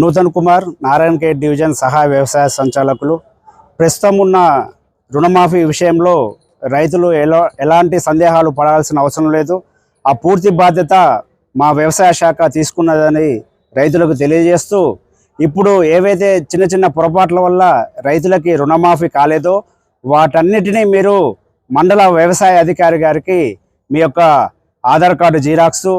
Nutan Kumar Narayankhed division సహాయ వ్యవసాయ సంచాలకులు. ప్రస్తుతం ఉన్న రుణమాఫీ విషయంలో రైతులు ఎలా ఎలాంటి సందేహాలు పడాల్సిన అవసరం లేదు. ఆ పూర్తి బాధ్యత మా వ్యవసాయ శాఖ తీసుకున్నదని రైతులకు తెలియజేస్తూ ఇప్పుడు ఏవైతే చిన్న చిన్న పొరపాట్ల వల్ల రైతులకి రుణమాఫీ కాలేదో వాటన్నిటినీ మీరు మండల వ్యవసాయ అధికారి గారికి మీ యొక్క Aadhaar card xerox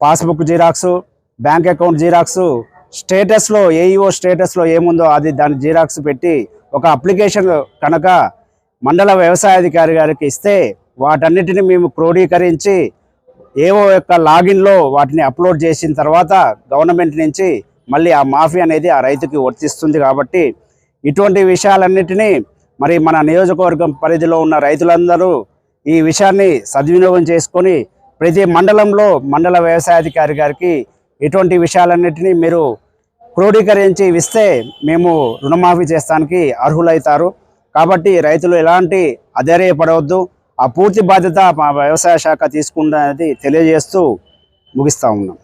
passbook xerox bank account xerox స్టేటస్లో ఏఈఓ స్టేటస్లో ఏముందో అది దాని జీరాక్స్ పెట్టి ఒక అప్లికేషన్ కనుక మండల వ్యవసాయ అధికారి గారికి ఇస్తే వాటన్నిటిని మేము క్రోడీకరించి ఏవో యొక్క లాగిన్లో వాటిని అప్లోడ్ చేసిన తర్వాత గవర్నమెంట్ నుంచి మళ్ళీ ఆ మాఫీ అనేది ఆ రైతుకి వర్తిస్తుంది కాబట్టి ఇటువంటి విషయాలన్నిటినీ మరి మన నియోజకవర్గం పరిధిలో ఉన్న రైతులందరూ ఈ విషయాన్ని సద్వినియోగం చేసుకొని ప్రతి మండలంలో మండల వ్యవసాయాధికారి గారికి ఇటువంటి విషయాలన్నిటినీ మీరు క్రోడీకరించి ఇస్తే మేము రుణమాఫీ చేస్తానికి అర్హులవుతారు కాబట్టి రైతులు ఎలాంటి అధైర్యపడవద్దు. ఆ పూర్తి బాధ్యత మా వ్యవసాయ శాఖ తీసుకున్నది తెలియజేస్తూ ముగిస్తా ఉన్నాం.